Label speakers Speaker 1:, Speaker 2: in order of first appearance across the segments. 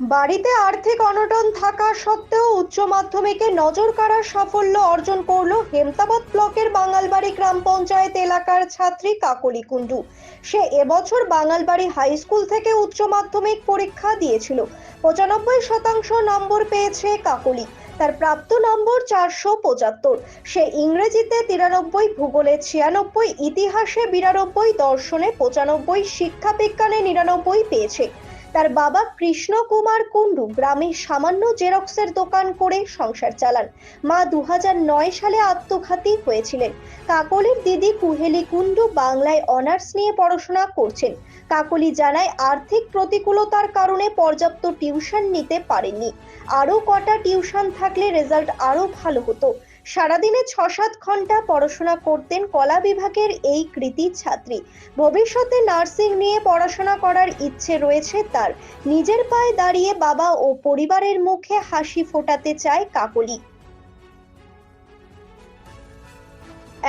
Speaker 1: বাড়িতে আর্থিক অনটন থাকা সত্ত্বেও উচ্চ মাধ্যমিকে নজর কাড়ার সাফল্য অর্জন করল হেমতাবাদ ব্লকের বাঙালবাড়ি গ্রাম পঞ্চায়েত এলাকার ছাত্রী কাকলি কুণ্ডু। সে এবছর বাঙালবাড়ি হাই স্কুল থেকে উচ্চ মাধ্যমিক পরীক্ষা দিয়েছিল। পঁচানব্বই শতাংশ নম্বর পেয়েছে কাকলি। তার প্রাপ্ত নম্বর চারশো পঁচাত্তর। সে ইংরেজিতে তিরানব্বই, ভূগোলে ছিয়ানব্বই, ইতিহাসে বিরানব্বই, দর্শনে পঁচানব্বই, শিক্ষা বিজ্ঞানে নিরানব্বই পেয়েছে। তার বাবা কৃষ্ণ কুমার কুণ্ডু গ্রামে সামান্য জেরক্সের দোকান করে সংসার চালান। মা দু হাজার নয় সালে আত্মঘাতী হয়েছিলেন। কাকলির দিদি কুহেলি কুণ্ডু বাংলায় অনার্স নিয়ে পড়াশোনা করছেন। কাকলি জানায়, আর্থিক প্রতিকূলতার কারণে পর্যাপ্ত টিউশন নিতে পারেননি। আরও কটা টিউশন থাকলে রেজাল্ট আরও ভালো হতো। সারাদিনে ছ সাত ঘণ্টা পড়াশোনা করতেন কলা বিভাগের এই কৃতি ছাত্রী। ভবিষ্যতে নার্সিং নিয়ে পড়াশোনা করার ইচ্ছে রয়েছে তার। নিজের পায়ে দাঁড়িয়ে বাবা ও পরিবারের মুখে হাসি ফোটাতে চায় কাকলি।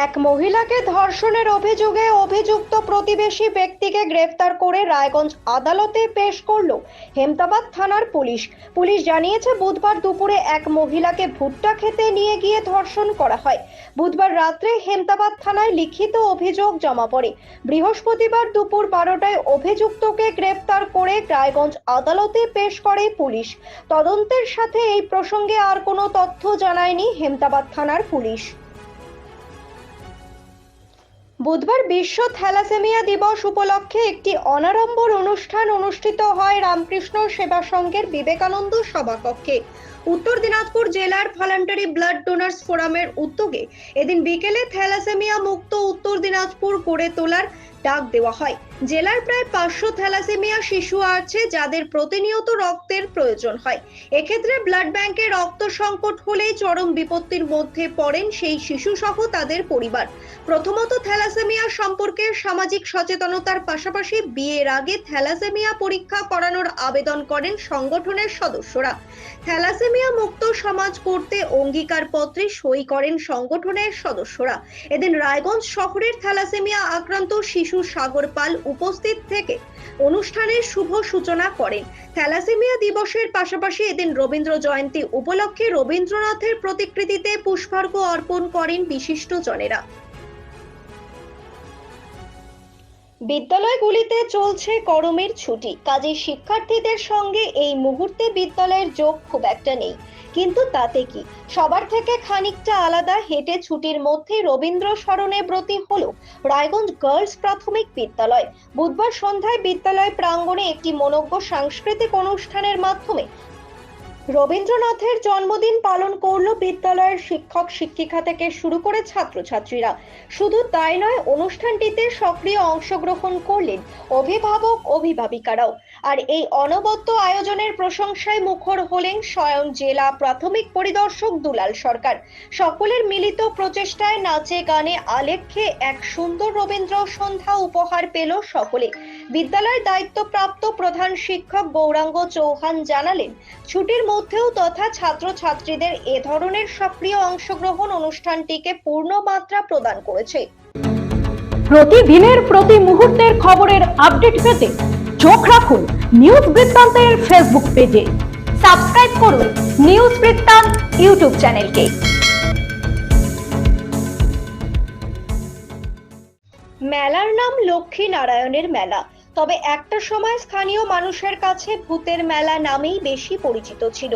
Speaker 1: এক মহিলাকে ধর্ষণের অভিযোগে অভিযুক্ত প্রতিবেশী ব্যক্তিকে গ্রেফতার করে রায়গঞ্জ আদালতে পেশ করল হেমতাবাদ থানার পুলিশ। পুলিশ জানিয়েছে, বুধবার দুপুরে এক মহিলাকে ভুট্টা খেতে নিয়ে গিয়ে ধর্ষণ করা হয়। বুধবার রাত্রে হেমতাবাদ থানায় লিখিত অভিযোগ জমা পড়ে। বৃহস্পতিবার দুপুর বারোটায় অভিযুক্তকে গ্রেফতার করে রায়গঞ্জ আদালতে পেশ করে পুলিশ। তদন্তের সাথে এই প্রসঙ্গে আর কোনো তথ্য জানায়নি হেমতাবাদ থানার পুলিশ। বুধবার বিশ্ব থ্যালাসেমিয়া দিবস উপলক্ষে একটি অনারম্বর অনুষ্ঠান অনুষ্ঠিত হয় রামকৃষ্ণ সেবা সংঘের বিবেকানন্দ সভাকক্ষে উত্তর দিনাজপুর জেলার ভলান্টারি ব্লাড ডোনার্স ফোরামের উদ্যোগে এদিন বিকেলে থ্যালাসেমিয়া মুক্ত উত্তর দিনাজপুর গড়ে তোলার ডাক দেওয়া হয়। জেলার প্রায় পাঁচশো থ্যালাসেমিয়া শিশু আছে যাদের প্রতিনিয়ত রক্তের প্রয়োজন হয়। এক্ষেত্রে ব্লাড ব্যাংকে রক্ত সংকট হলেই চরম বিপত্তির মধ্যে পড়েন সেই শিশু সহ তাদের পরিবার। প্রথমত থ্যালাসেমিয়া সম্পর্কে সামাজিক সচেতনতার পাশাপাশি বিয়ের আগে থ্যালাসেমিয়া পরীক্ষা করানোর আবেদন করেন সংগঠনের সদস্যরা। থ্যালাসেমিয়া মুক্ত সমাজ করতে অঙ্গীকার পত্রে সই করেন সংগঠনের সদস্যরা। এদিন রায়গঞ্জ শহরের থ্যালাসেমিয়া আক্রান্ত শিশু সাগর পাল উপস্থিত থেকে অনুষ্ঠানের শুভ সূচনা করেন। থ্যালাসেমিয়া দিবসের পাশাপাশি এদিন রবীন্দ্র জয়ন্তী উপলক্ষে রবীন্দ্রনাথের প্রতিকৃতিতে পুষ্পার্ঘ অর্পণ করেন বিশিষ্ট বিদ্যালয়গুলিতে চলছে গরমের ছুটি। কাজে শিক্ষার্থীদের সঙ্গে এই মুহূর্তে বিদ্যালয়ের যোগ খুব একটা নেই। কিন্তু তাতে কি? সবার থেকে খানিকটা আলাদা হেঁটে ছুটির মধ্যে রবীন্দ্র স্মরণে ব্রতী হলো রায়গঞ্জ গার্লস প্রাথমিক বিদ্যালয়। বুধবার সন্ধ্যায় বিদ্যালয় প্রাঙ্গণে একটি মনজ্ঞ সাংস্কৃতিক অনুষ্ঠানের মাধ্যমে রবীন্দ্রনাথের জন্মদিন পালন করল বিদ্যালয়ের শিক্ষক শিক্ষিকা থেকে শুরু করে ছাত্রছাত্রীরা। শুধু তাই নয়, অনুষ্ঠানটিতে সক্রিয় অংশগ্রহণ করলেন অভিভাবক, অভিভাবিকারাও। আর এই অনবদ্য আয়োজনের প্রশংসায় মুখর হলেন স্বয়ং জেলা প্রাথমিক পরিদর্শক দুলাল সরকার। সকলের মিলিত প্রচেষ্টায় নাচে গানে আলেখ্যে এক সুন্দর রবীন্দ্র সন্ধ্যা উপহার পেল সকলে। বিদ্যালয়ের দায়িত্বপ্রাপ্ত প্রধান শিক্ষক গৌরাঙ্গ চৌহান জানালেন, ছুটির মধ্যেও তথা ছাত্রছাত্রীদের এ ধরনের সক্রিয় অংশগ্রহণ অনুষ্ঠানটিকে পূর্ণ মাত্রা প্রদান করেছে।
Speaker 2: প্রতিদিনের প্রতি মুহূর্তের খবরের আপডেট পেতে চোখ রাখুন নিউজ বৃত্তান্তের ফেসবুক পেজে। সাবস্ক্রাইব করুন নিউজ বৃত্তান্ত ইউটিউব চ্যানেলকে।
Speaker 1: মেলার নাম লক্ষ্মী নারায়ণের মেলা। তবে একটা সময় স্থানীয় মানুষের কাছে ভূতের মেলা নামেই বেশি পরিচিত ছিল।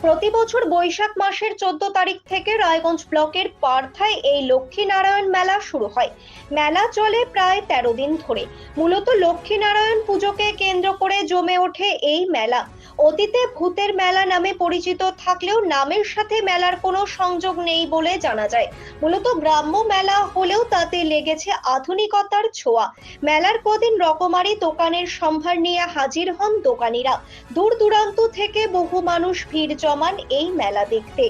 Speaker 1: প্রতি বছর বৈশাখ মাসের চোদ্দ তারিখ থেকে রায়গঞ্জ ব্লকের পার্থায় এই লক্ষ্মী নারায়ণ মেলা শুরু হয়। মেলা চলে প্রায় তেরো দিন ধরে। মূলত লক্ষ্মী নারায়ণ পুজোকে কেন্দ্র করে জমে ওঠে এই মেলা। অতীতে ভূতের মেলা নামে পরিচিত থাকলেও নামের সাথে মেলার কোনো সংযোগ নেই বলে জানা যায়। মূলত গ্রাম্য মেলা হলেও তাতে লেগেছে আধুনিকতার ছোঁয়া। মেলার কদিন রকমারি দোকানের সম্ভার নিয়ে হাজির হন দোকানিরা। দূর দূরান্ত থেকে বহু মানুষ ভিড় জমান এই মেলা দেখতে।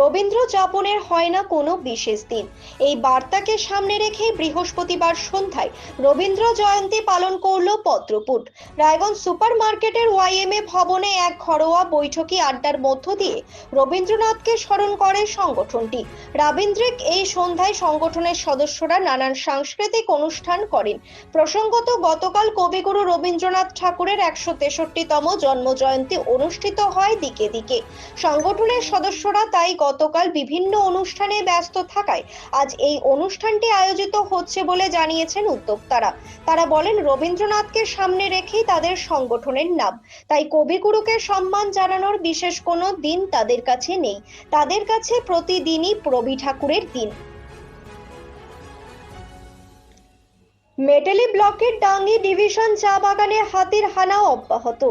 Speaker 1: রবীন্দ্র যাপনের হয় না কোনো বিশেষ দিন। এই বার্তাকে সামনে রেখে বৃহস্পতিবার সন্ধ্যায় রবীন্দ্র জয়ন্তী পালন করল পত্রপুট। রায়গঞ্জ সুপার মার্কেটের ওয়াইএমএ ভবনে এক ঘরোয়া বৈঠকি আড্ডার মধ্য দিয়ে রবীন্দ্রনাথকে স্মরণ করে সংগঠনটি। রাবীন্দ্রিক এই সন্ধ্যায় সংগঠনের সদস্যরা নানান সাংস্কৃতিক অনুষ্ঠান করেন। প্রসঙ্গত, গতকাল কবিগুরু রবীন্দ্রনাথ ঠাকুরের একশো তেষট্টিতম জন্ম জয়ন্তী অনুষ্ঠিত হয় দিকে দিকে। সংগঠনের সদস্যরা তাই গতকাল বিভিন্ন অনুষ্ঠানে ব্যস্ত থাকায় আজ এই অনুষ্ঠানটি আয়োজিত হচ্ছে বলে জানিয়েছেন উদ্যোক্তারা। তারা বলেন, রবীন্দ্রনাথকে সামনে রেখেই তাদের সংগঠনের নাম। তাই কবিগুরুকে সম্মান জানানোর বিশেষ কোনো দিন তাদের কাছে নেই। তাদের কাছে প্রতিদিনই প্রবি ঠাকুরের দিন। মেটেলি ব্লকের ডাঙ্গি ডিভিশন চা বাগানে হাতির হানা অব্যাহত।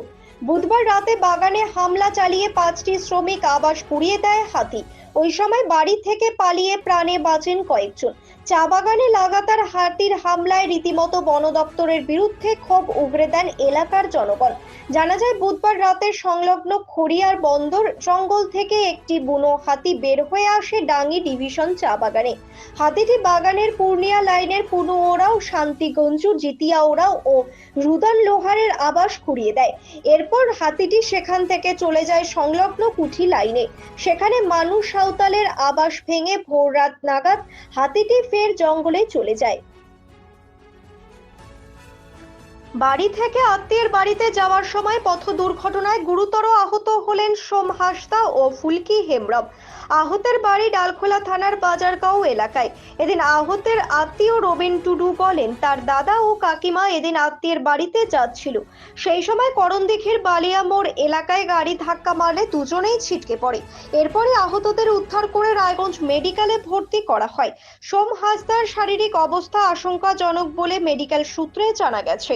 Speaker 1: বুধবার রাতে বাগানে হামলা চালিয়ে পাঁচটি শ্রমিক আবাস পুড়িয়ে দেয় হাতি। ওই সময় বাড়ি থেকে পালিয়ে প্রাণে বাঁচেন কয়েকজন। চা বাগানে লাগাতার হাতির হামলায় রীতিমতো বন দপ্তরের বিরুদ্ধে ক্ষোভ উগরে দেন এলাকার জনগণ। জানা যায়, বুধবার রাতে সংলগ্ন খড়িয়ার বন্দর জঙ্গল থেকে একটি বুনো হাতি বের হয়ে আসে ডাঙ্গি ডিভিশন চা বাগানে। হাতিটি বাগানের পূর্ণিয়া লাইনের পুনু ওরাও শান্তিগঞ্জু জিতিয়া ওরাও ও রুদান লোহারের আবাস খুঁড়িয়ে দেয়। এরপর হাতিটি সেখান থেকে চলে যায় সংলগ্ন কুঠি লাইনে। সেখানে মানুষ সাঁওতালের আবাস ভেঙে ভোর রাত নাগাদ হাতিটি ফের জঙ্গলে চলে যায়। বাড়ি থেকে আত্মীয়ের বাড়িতে যাওয়ার সময় পথ দুর্ঘটনায় গুরুতর আহত হলেন সোম হাসদা ও ফুলকি হেমব্রম। আহতের বাড়ি ডালখোলা থানার বাজারগাঁও এলাকায়। এদিন আহতের আত্মীয় রবিন টুডু বলেন, তার দাদা ও কাকিমা এদিন আত্মীয়ের বাড়িতে যাচ্ছিল। সেই সময় করণদিঘির বালিয়া মোড় এলাকায় গাড়ি ধাক্কা মারলে দুজনেই ছিটকে পড়ে। এরপরে আহতদের উদ্ধার করে রায়গঞ্জ মেডিকেলে ভর্তি করা হয়। সোম হাসদার শারীরিক অবস্থা আশঙ্কাজনক বলে মেডিকেল সূত্রে জানা গেছে।